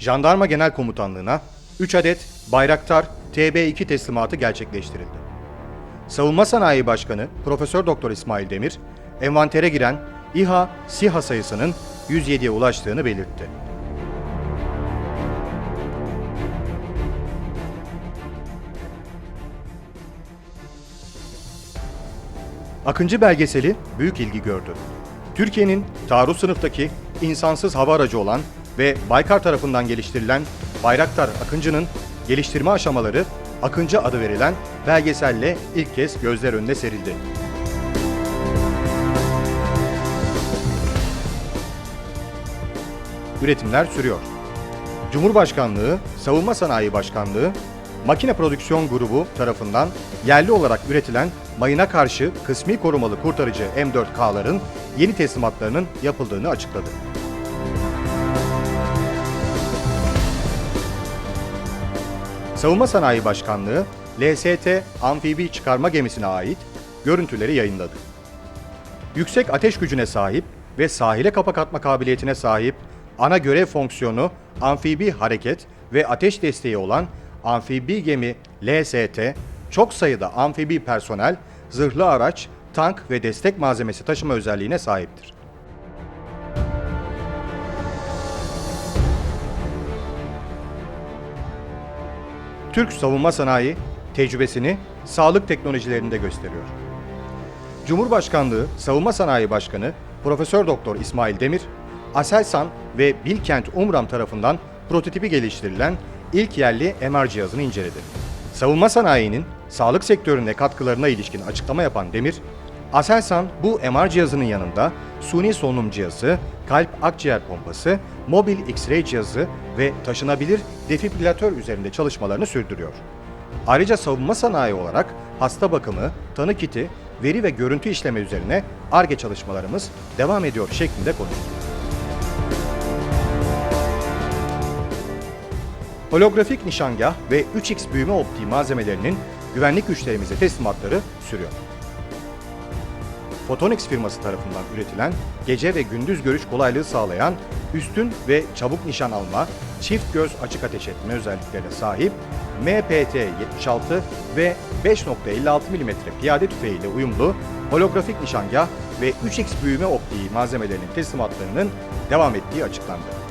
Jandarma Genel Komutanlığı'na 3 adet Bayraktar TB2 teslimatı gerçekleştirildi. Savunma Sanayi Başkanı Profesör Doktor İsmail Demir, envantere giren İHA SİHA sayısının 107'ye ulaştığını belirtti. Akıncı belgeseli büyük ilgi gördü. Türkiye'nin taarruz sınıftaki insansız hava aracı olan ve Baykar tarafından geliştirilen Bayraktar Akıncı'nın geliştirme aşamaları Akıncı adı verilen belgeselle ilk kez gözler önüne serildi. Üretimler sürüyor. Cumhurbaşkanlığı, Savunma Sanayi Başkanlığı, Makine Prodüksiyon Grubu tarafından yerli olarak üretilen mayına karşı kısmi korumalı kurtarıcı M4K'ların yeni teslimatlarının yapıldığını açıkladı. Savunma Sanayi Başkanlığı, LST amfibi çıkarma gemisine ait görüntüleri yayınladı. Yüksek ateş gücüne sahip ve sahile kapak atma kabiliyetine sahip ana görev fonksiyonu amfibi hareket ve ateş desteği olan amfibi gemi LST, çok sayıda amfibi personel, zırhlı araç, tank ve destek malzemesi taşıma özelliğine sahiptir. Türk savunma sanayi tecrübesini sağlık teknolojilerinde gösteriyor. Cumhurbaşkanlığı Savunma Sanayi Başkanı Profesör Doktor İsmail Demir, Aselsan ve Bilkent Umram tarafından prototipi geliştirilen ilk yerli MR cihazını inceledi. Savunma sanayinin sağlık sektörüne katkılarına ilişkin açıklama yapan Demir, Aselsan bu MR cihazının yanında suni solunum cihazı, kalp akciğer pompası, mobil X-ray cihazı ve taşınabilir defibrilatör üzerinde çalışmalarını sürdürüyor. Ayrıca savunma sanayi olarak hasta bakımı, tanı kiti, veri ve görüntü işleme üzerine ARGE çalışmalarımız devam ediyor şeklinde konuştu. Holografik nişangah ve 3x büyüme optiği malzemelerinin güvenlik güçlerimize teslimatları sürüyor. Photonics firması tarafından üretilen gece ve gündüz görüş kolaylığı sağlayan üstün ve çabuk nişan alma, çift göz açık ateş etme özelliklerine sahip MPT-76 ve 5.56 mm piyade tüfeğiyle uyumlu holografik nişangah ve 3x büyüme optiği malzemelerinin teslimatlarının devam ettiği açıklandı.